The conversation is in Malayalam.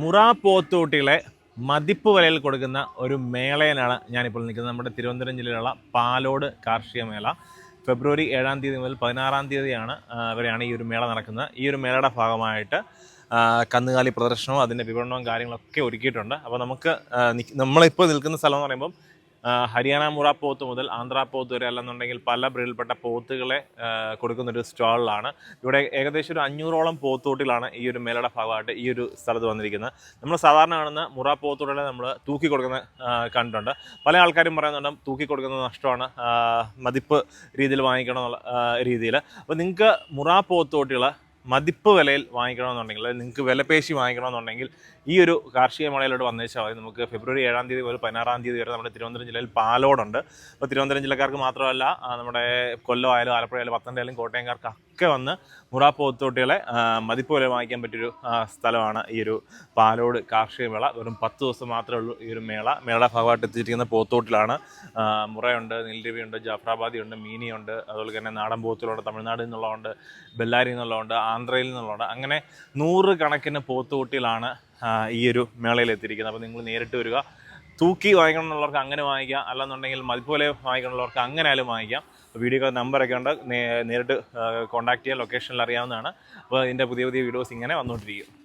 മുറ പോത്തൂട്ടികളെ മതിപ്പ് വിലയിൽ കൊടുക്കുന്ന ഒരു മേളയിലാണ് ഞാനിപ്പോൾ നിൽക്കുന്നത്. നമ്മുടെ തിരുവനന്തപുരം ജില്ലയിലുള്ള പാലോട് കാർഷിക മേള. ഫെബ്രുവരി ഏഴാം തീയതി മുതൽ പതിനാറാം തീയതിയാണ് വരെയാണ് ഈ ഒരു മേള നടക്കുന്നത്. ഈ ഒരു മേളയുടെ ഭാഗമായിട്ട് കന്നുകാലി പ്രദർശനവും അതിന്റെ വിവരണവും കാര്യങ്ങളൊക്കെ ഒരുക്കിയിട്ടുണ്ട്. അപ്പോൾ നമുക്ക് നമ്മളിപ്പോൾ നിൽക്കുന്ന സ്ഥലം എന്ന് പറയുമ്പം ഹരിയാന മുറ പോത്ത് മുതൽ ആന്ധ്രാ പോത്ത് വരെ അല്ലെന്നുണ്ടെങ്കിൽ പല ബ്രീഡിൽപ്പെട്ട പോത്തുകളെ കൊടുക്കുന്ന കൊടുക്കുന്നൊരു സ്റ്റാളിലാണ്. ഇവിടെ ഏകദേശം ഒരു അഞ്ഞൂറോളം പോത്തോട്ടിലാണ് ഈ ഒരു മേളയുടെ ഭാഗമായിട്ട് ഈ ഒരു സ്ഥലത്ത് വന്നിരിക്കുന്നത്. നമ്മൾ സാധാരണ കാണുന്ന മുറ പോത്തോട്ടുകളെ നമ്മൾ തൂക്കി കൊടുക്കുന്ന കണ്ടുണ്ട് പല ആൾക്കാരും പറയുന്നുണ്ട് തൂക്കി കൊടുക്കുന്നത് നഷ്ടമാണ് മതിപ്പ് രീതിയിൽ വാങ്ങിക്കണം എന്നുള്ള രീതിയിൽ. അപ്പോൾ നിങ്ങൾക്ക് മുറ പോത്തോട്ടികൾ മതിപ്പ് വിലയിൽ വാങ്ങിക്കണമെന്നുണ്ടെങ്കിൽ നിങ്ങൾക്ക് വിലപേശി വാങ്ങിക്കണമെന്നുണ്ടെങ്കിൽ ഈ ഒരു കാർഷിക മേളയിലോട്ട് വന്നേച്ചാൽ മതി നമുക്ക് ഫെബ്രുവരി ഏഴാം തീയതി മുതൽ പതിനാറാം തീയതി വരെ നമ്മുടെ തിരുവനന്തപുരം ജില്ലയിൽ പാലോടുണ്ട്. അപ്പോൾ തിരുവനന്തപുരം ജില്ലക്കാർക്ക് മാത്രമല്ല നമ്മുടെ കൊല്ലം ആയാലും ആലപ്പുഴ ആയാലും പത്തനംതിട്ട ആയാലും കോട്ടയംകാർക്കൊക്കെ വന്ന് മുറ പോത്തോട്ടികളെ മതിപ്പോലെ വാങ്ങിക്കാൻ പറ്റിയൊരു സ്ഥലമാണ് ഈ ഒരു പാലോട് കാർഷിക മേള. വെറും പത്ത് ദിവസം മാത്രമേ ഉള്ളൂ ഈ ഒരു മേള. മേളയുടെ ഭാഗമായിട്ട് എത്തിയിരിക്കുന്ന പോത്തോട്ടിലാണ് മുറയുണ്ട് നീൽരവിയുണ്ട് ജാഫ്രാബാദി ഉണ്ട് മീനിയുണ്ട് അതുപോലെ തന്നെ നാടൻ പോത്തുകളുണ്ട് തമിഴ്നാട്ടിൽ നിന്നുള്ളതുണ്ട് ബെല്ലാരിയിൽ നിന്നുള്ളതുണ്ട് ആന്ധ്രയിൽ നിന്നുള്ളതുണ്ട് അങ്ങനെ നൂറ് കണക്കിന് പോത്തുകുട്ടികളാണ് ഈ ഒരു മേളയിൽ എത്തിയിരിക്കുന്നത്. അപ്പോൾ നിങ്ങൾ നേരിട്ട് വരിക. തൂക്കി വാങ്ങിക്കണം എന്നുള്ളവർക്ക് അങ്ങനെ വാങ്ങിക്കാം. അല്ലെന്നുണ്ടെങ്കിൽ മതിപ്പോലെ വാങ്ങിക്കണം എന്നുള്ളവർക്ക് അങ്ങനെ ആയാലും വാങ്ങിക്കാം. വീഡിയോ നമ്പറൊക്കെ ഉണ്ട്. നേരിട്ട് കോൺടാക്ട് ചെയ്യാൻ ലൊക്കേഷനിൽ അറിയാവുന്നതാണ്. അപ്പോൾ ഇതിന്റെ പുതിയ പുതിയ വീഡിയോസ് ഇങ്ങനെ വന്നുകൊണ്ടിരിക്കും